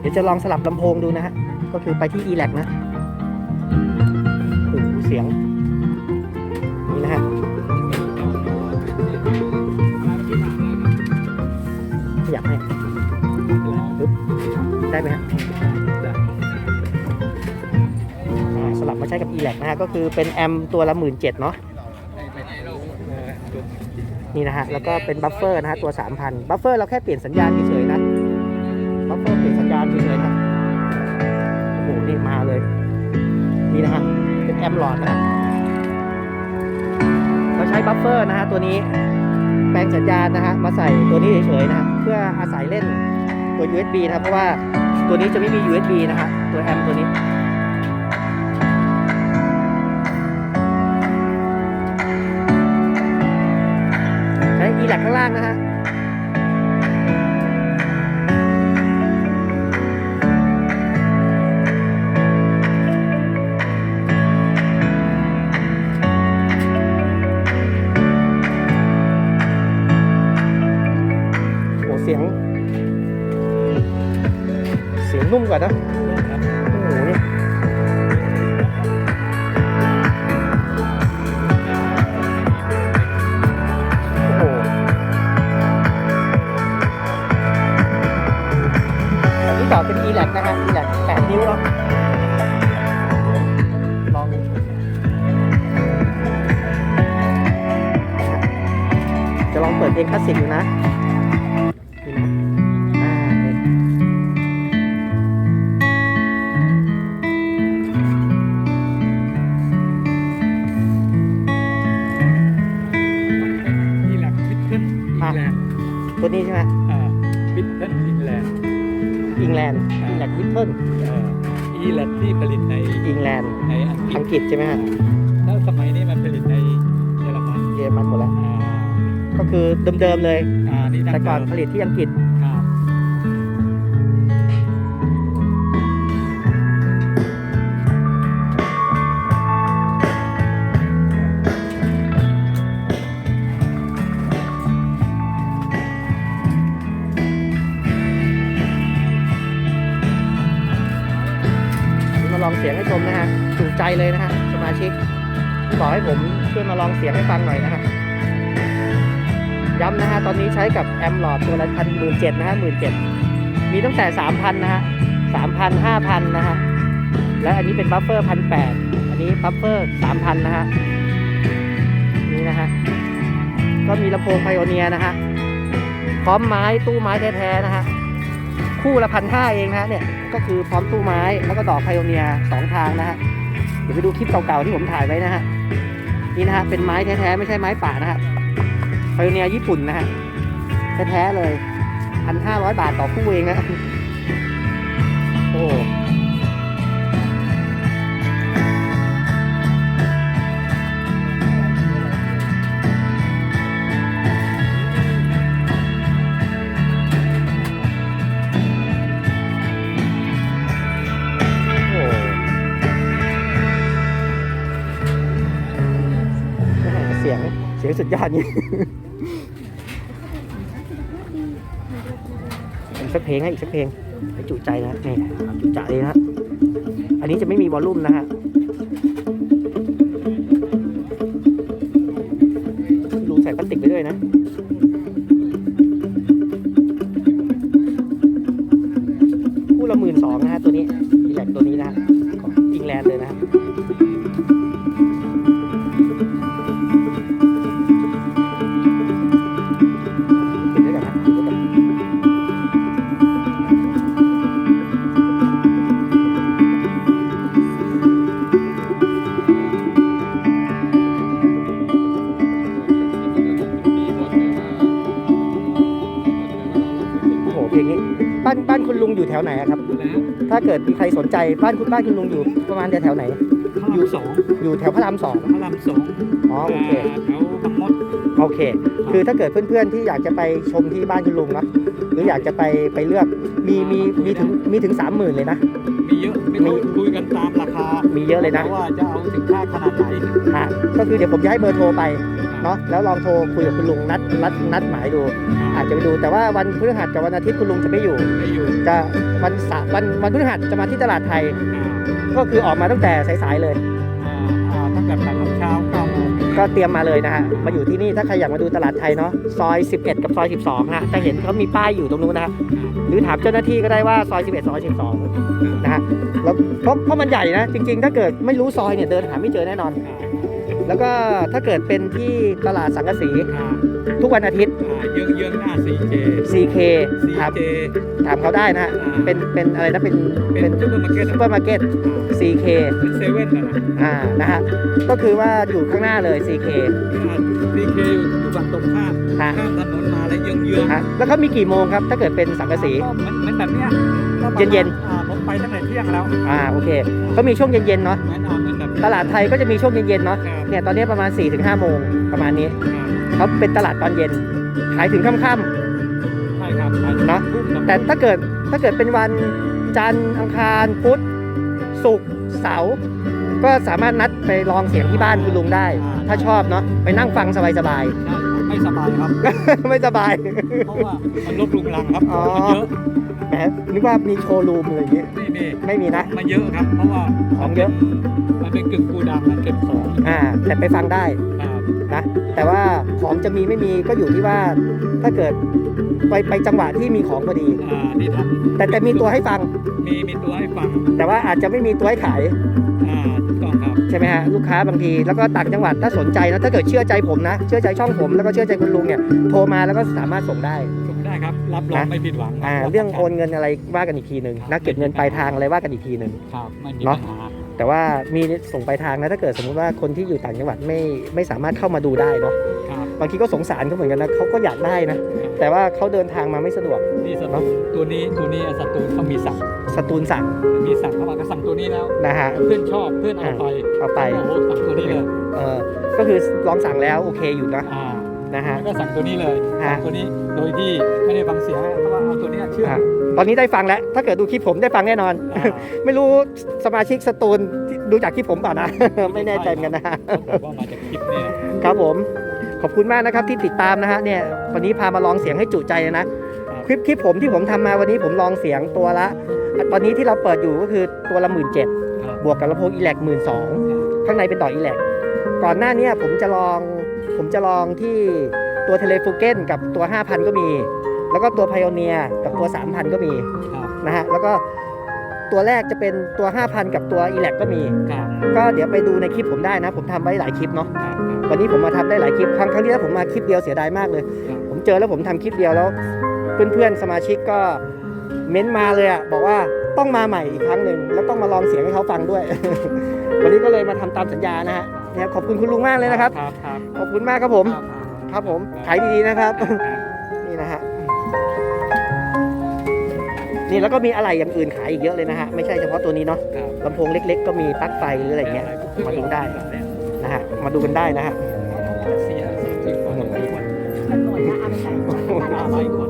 เดี๋ยวจะลองสลับลำโพงดูนะฮะ ก็คือไปที่ e l a c นะโอ้โหเสียง นี่นะฮะ ขยับให้ปึ๊บได้ไหมฮะสลับมาใช้กับ e l a c นะฮะ ก็คือเป็นแอมตัวละหมื่นเจ็ดเนาะนี่นะฮะ แล้วก็เป็นบัฟเฟอร์นะฮะ ตัว 3,000 บัฟเฟอร์เราแค่เปลี่ยนสัญญาณเฉยๆนะ เปลี่ยนสัญญาณเฉยๆนะโอ้โหนี่มาเลย นี่นะฮะเป็นแอมหลอดนะเราใช้บัฟเฟอร์นะฮะตัวนี้แปลงสัญญาณนะฮะมาใส่ตัวนี้เฉยๆนะเพื่ออาศัยเล่นตัว USB นะครับเพราะว่าตัวนี้จะไม่มี USB นะฮะตัวแอมตัวนี้ใช้ e l a c ข้างล่างนะฮะ นุ่มกว่านะโอ้โหนี่โอ้โหอันนี้ต่อเป็น e l a c นะฮะ e l a c 8นิ้วเนาะลองจะลองเปิดเพลงคลาสสิกดูนะ ตัวนี้ใช่ไหมอ่าพิทเทิลอิงแลนด์อิงแลนด์อิงแลนด์วิทเทิลอ่าอีแลนด์ที่ผลิตในอิงแลนด์ในอังกฤอัษงกฤษใช่ไหมฮะแล้วสมัยนี้มันผลิตในเยอรมันเยอรมันหมดแล้ว อ่าก็คือเดิมๆเลย อ่านี่ดั้งแต่ก่อนเดิมผลิตที่อังกฤษ มนะฮะถูกใจเลยนะฮะสมาชิกบอกให้ผมช่วยมาลองเสียงให้ฟังหน่อยนะฮะย้ำนะฮะตอนนี้ใช้กับแอมหลอดตัวละพันหมื่นเจ็ดนะฮะหมื่นเจ็ดมีตั้งแต่สามพันนะฮะสามพันห้าพันนะฮะและอันนี้เป็นบัฟเฟอร์พันแปดอันนี้บัฟเฟอร์สามพันนะฮะนี่นะฮะก็มีลำโพงไพโอเนียนะฮะพร้อมไม้ตู้ไม้แท้ๆนะฮะ คู่ละพันห้าเองนะฮะเนี่ยก็คือพร้อมตู้ไม้แล้วก็ดอกไพโอเนียสองทางนะฮะเดี๋ยวไปดูคลิปเก่าๆที่ผมถ่ายไว้นะฮะนี่นะฮะเป็นไม้แท้ๆไม่ใช่ไม้ป่านะฮะไพโอเนียญี่ปุ่นนะฮะแท้ๆเลยพันห้าร้อยบาทต่อคู่เองนะโอ้ สุดยอดนี่อีกสักเพลงให้อีกสักเพลงให้จุใจนะนี่จุใจเลยนะอันนี้จะไม่มีวอลลุ่มนะฮะรูใส่พลาสติกไปด้วยนะคู่ละหมื่นสองนะฮะตัวนี้อีแลกตัวนี้นะฮะของอิงแลนด์เลยนะ ลุงอยู่แถวไหนอะครับแล้วถ้าเกิดมีใครสนใจบ้านคุณบ้านคุณลุงอยู่ประมาณแถวๆไหนพระรามสองอยู่แถวพระรามสองพระรามสองอ๋อโอเคาแถวบางมดโอเค คือถ้าเกิดเพื่อนๆที่อยากจะไปชมที่บ้านคุณลุงเนอะหรืออยากจะไปไปเลือกมีมีมีถึงมีถึงสามหมื่นเลยนะ มีเยอะ ไม่นี่เขาคุยกันตามราคา มีเยอะเลยนะ ว่าจะเอาสินค้าขนาดไหนอะก็คือเดี๋ยวผมจะให้เบอร์โทรไปเนาะแล้วลองโทรคุยกับคุณลุงนัดนัดนัดหมายดู อาจจะไปดูแต่ว่าวันพฤหัสกับวันอาทิตย์คุณลุงจะไม่อยู่ ไม่อยู่จะวันเสาร์วันวันพฤหัสจะมาที่ตลาดไทยอ่าก็คือออกมาตั้งแต่สายๆเลย อ่าอ่าตั้งแต่แปดโมงเช้าเก้าโมง ก็เตรียมมาเลยนะฮะมาอยู่ที่นี่ถ้าใครอยากมาดูตลาดไทยเนาะซอย 11 กับซอย 12ฮะจะเห็นเขามีป้ายอยู่ตรงนู้นนะฮะหรือถามเจ้าหน้าที่ก็ได้ว่าซอย 11ซอย12นะฮะแล้วเพราะเพราะมันใหญ่นะจริง ๆ ถ้าเกิดไม่รู้ซอยเนี่ยเดินหาไม่เจอแน่นอน แล้วก็ถ้าเกิดเป็นที่ตลาดสังกะสี ทุกวันอาทิตย์ อ่าเยื้องเยื้องๆหน้า 4J CK ถาม 4J ถามเขาได้นะฮะอ่าเป็น เป็นอะไรนะ เป็น เป็เป็นนซุปเปอร์มาร์เก็ตซูเปอร์มาร์เก็ต CK เป็นเซเว่นนะนะอ่า นะฮะ ก็คือว่าอยู่ข้างหน้าเลย CK ซีเคอยู่ฝั่งตรงข้ามฮะข้ามถนนมาแล้วเยื้องเยื้องๆฮะแล้วเขามีกี่โมงครับ ถ้าเกิดเป็นสังกะสีก็เหมือนเหมือนแบบเนี้ยก็ประมาณเย็น อ่าผมไปตั้งแต่เที่ยงแล้วอ่า โอเคเขามีช่วงเย็นๆเนาะ เหมือนอ่าเหมือนแบบ ตลาดไทยก็จะมีช่วงเย็นๆเนาะครับ เนี่ยตอนนี้ประมาณ4-5โมงประมาณนี้ครับเขาเป็นตลาดตอนเย็น ขายถึงค่ำใช่ครับเนอะทุ่มสองๆแต่ถ้าเกิดถ้าเกิดเป็นวันจันทร์อังคารพุธศุกร์เสาร์ก็สามารถนัดไปลองเสียงที่บ้านคุณลุงได้ ถ้าชอบเนาะไปนั่งฟังสบายใช่ครับ ไม่สบายครับๆไม่สบาย เพราะว่ามันลบลุงลังครับ อ๋อ มันเยอะแหมนึกว่ามีโชว์รูมอะไรอย่างงี้ไม่มีไม่มีนะ มันเยอะครับ เพราะว่าของเยอะ มันเป็นกึ่งกูดังมันเก็บของอ่า แต่ไปฟังได้ครับนะ แต่ว่าของจะมีไม่มีก็อยู่ที่ว่าถ้าเกิดไปไปจังหวะที่มีของพอดี อ่านี่ทแต่แต่มีตัวให้ฟังำมีมีตัวให้ฟัง แต่ว่าอาจจะไม่มีตัวให้ขาย อ่าถูกต้องครับ ใช่ไหมฮะลูกค้าบางทีแล้วก็ต่างจังหวัดถ้าสนใจนะถ้าเกิดเชื่อใจผมนะ เชื่อใจช่องผมแล้วก็เชื่อใจคุณลุงเนี่ยโทรมาแล้วก็สามารถส่งได้ส่งได้ครับรับรองนะไม่ผิดหวังอ่าเรื่องโอนเงินอะไรว่ากันอีกทีหนึ่งนะเก็บเงินปลายทางอะไรว่ากันอีกทีหนึ่งครับไม่มีเนปัอะญหาแต่ว่ามีส่งปลายทางนะถ้าเกิดสมมุติว่าคนที่อยู่ต่างจังหวัดไม่ไม่สามารถเข้ามาดูได้เนาะครับบางทีก็สงสารเขาเหมือนกันนะเขาก็อยากได้นะ แต่ว่าเขาเดินทางมาไม่สะดวกนี่สเนอะตูตัวนี้ตัวนี้สตูเขามีสั่ง สตูลสั่งมีสั่งเข้ามาก็สั่งตัวนี้แล้วนะฮะเพื่อนชอบเพื่อนเอาไปเอาไปโอ้โหสั่งตัวนี้เลยเออก็คือลองสั่งแล้วโอเคอยู่นะอ่านะฮะแล้วก็สั่งตัวนี้เลยฮะสั่งตัวนี้โดยที่ไม่ได้ฟังเสียงเพราะว่าเอาตัวเนี้ยเชื่ออะตอนนี้ได้ฟังแล้ว ถ้าเกิดดูคลิปผมได้ฟังแน่นอนอ่าไม่รู้สมาชิกสตูลที่ดูจากคลิปผมเปล่านะ ไม่แน่ใจเหมือนกันนะเขาบอกว่ามาจากคลิปเนี่ยครับผมขอบคุณมากนะครับที่ติดตามนะฮะเนี่ยวันนี้พามาลองเสียงให้จุใจเลยนะ คลิปคลิปผมที่ผมทำมาวันนี้ผมลองเสียงตัวละ ตอนนี้ที่เราเปิดอยู่ก็คือตัวละหมื่นเจ็ดครับบวกกับลำโพงอีแลกหมื่นสองข้างในเป็นต่ออีแลกก่อนหน้าเนี้ผมจะลองผมจะลองที่ตัวเทเลฟูเกนกับตัว 5,000 ก็มี แล้วก็ตัวพ i o เนียกับตัว 3,000 ก็มีครับนะฮะแล้วก็ตัวแรกจะเป็นตัว 5,000 กับตัวอีแลกก็มีครับก็เดี๋ยวไปดูในคลิปผมได้นะ ผมทำไว้หลายคลิปเนาะครับวันนี้ผมมาทำได้หลายคลิปครั้งครั้งที่แล้วผมมาคลิปเดียวเสียดายมากเลยครับผมเจอแล้วผมทำคลิปเดียวแล้ว เพื่อนๆสมาชิกก็เม้นต์มาเลยอะบอกว่าต้องมาใหม่อีกครั้งหนึ่งแล้วต้องมาลองเสียงให้เขาฟังด้วย วันนี้ก็เลยมาทำตามสัญญานะฮะเนี่ยขอบคุณคุณลุงมากเลยนะครับครับครับขอบคุณมากครับผม ครับครับผมขายดีๆนะครับครับ นี่นะฮะนี่แล้วก็มีอะไรอย่างอื่นขายอีกเยอะเลยนะฮะไม่ใช่เฉพาะตัวนี้เนาะครับลำโพงเล็ก ๆ ก็มีปลั๊กไฟหรืออะไรเงี้ยมาดูได้นะฮะมาดูกันได้นะฮะเสียเสียจริงกว่าหนึ่งคนมันหมดนะเอาไปใส่ห้าร้อยคน